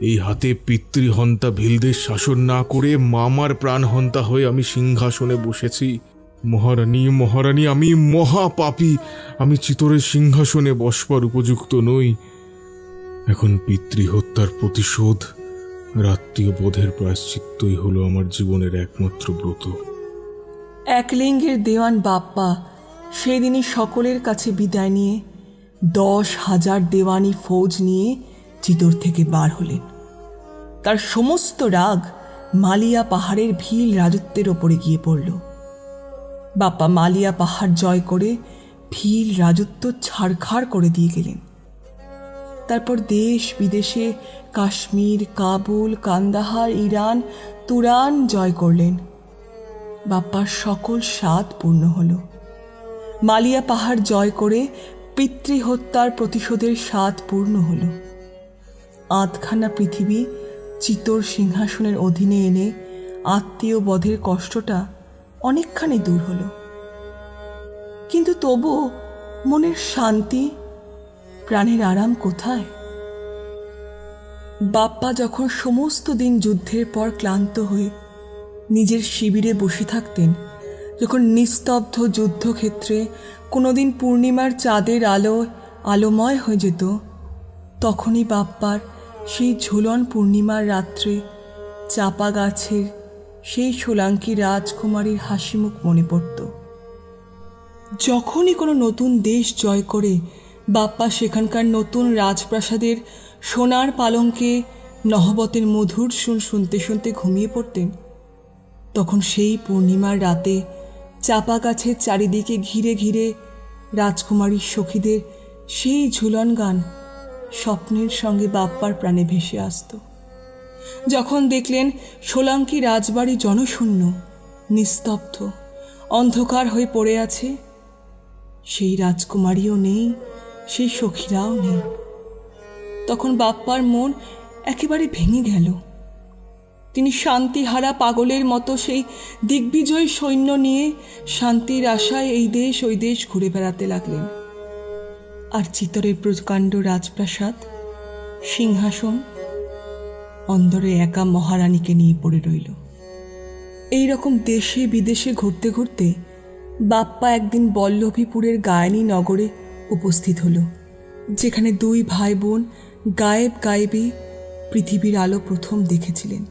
এই হাতে পিতৃহন্তা ভিলদের শাসন না করে মামার প্রাণহন্তা হয়ে আমি সিংহাসনে বসেছি। মহারানী মহারানী, আমি মহাপাপী। আমি চিতরের সিংহাসনে বসবার উপযুক্ত নই। এখন পিতৃহত্যার প্রতিশোধ, রাত্রিয় বোধের প্রায়শ্চিত্তই হলো আমার জীবনের একমাত্র ব্রত। একলিঙ্গের দেওয়ান বাপ্পা, সেদিনই সকলের কাছে বিদায় নিয়ে দশ হাজার দেওয়ানি ফৌজ নিয়ে চিতর থেকে বার হলেন। তার সমস্ত রাগ মালিয়া পাহাড়ের ভিল রাজত্বের ওপরে গিয়ে পড়ল। বাপ্পা মালিয়া পাহাড় জয় করে ভিল রাজত্ব ছাড়খাড় করে দিয়ে গেলেন। তারপর দেশ বিদেশে কাশ্মীর, কাবুল, কান্দাহার, ইরান, তুরান জয় করলেন। বাপ্পার সকল স্বাদ পূর্ণ হল। মালিয়া পাহাড় জয় করে পিতৃহত্যার প্রতিশোধের স্বাদ পূর্ণ হল। আধখানা পৃথিবী চিতর সিংহাসনের অধীনে এনে আত্মীয় বধের কষ্টটা অনেকখানি দূর হলো। কিন্তু তবু মনের শান্তি, প্রাণের আরাম কোথায়? বাপ্পা যখন সমস্ত দিন যুদ্ধের পর ক্লান্ত হয়ে নিজের শিবিরে বসে থাকতেন, যখন নিস্তব্ধ যুদ্ধক্ষেত্রে কোনোদিন পূর্ণিমার চাঁদের আলো, আলোময় হয়ে যেত, তখনই বাপ্পার সেই ঝুলন পূর্ণিমার রাত্রে চাপা গাছের সেই সোলাঙ্কি রাজকুমারীর হাসিমুখ মনে পড়ত। যখনই কোনো নতুন দেশ জয় করে, বাপ্পা সেখানকার নতুন রাজপ্রাসাদের সোনার পালঙ্কে নহবতের মধুর সুর শুনতে শুনতে ঘুমিয়ে পড়তেন। তখন সেই পূর্ণিমার রাতে চাপা গাছের চারিদিকে ঘিরে ঘিরে রাজকুমারীর সখীদের সেই ঝুলন গান স্বপ্নের সঙ্গে বাপ্পার প্রাণে ভেসে আসত। যখন দেখলেন সোলাঙ্কি রাজবাড়ি জনশূন্য, নিস্তব্ধ, অন্ধকার হয়ে পড়ে আছে, সেই রাজকুমারীও নেই, সেই সখীরাও নেই। তখন বাপ্পার মন একেবারে ভেঙে গেল। তিনি শান্তিহারা পাগলের মতো সেই দিগ্বিজয় সৈন্য নিয়ে শান্তির আশায় এই দেশ, ওই দেশ ঘুরে বেড়াতে লাগলেন। আর চিতরের প্রকাণ্ড রাজপ্রাসাদ, সিংহাসন অন্দরে একা মহারানীকে নিয়ে পড়ে রইল। এই রকম দেশে বিদেশে ঘুরতে ঘুরতে বাপ্পা একদিন বল্লভীপুরের গায়নী নগরে উপস্থিত হলো, যেখানে দুই ভাই বোন গায়েব গায়েবী পৃথিবীর আলো প্রথম দেখেছিলেন।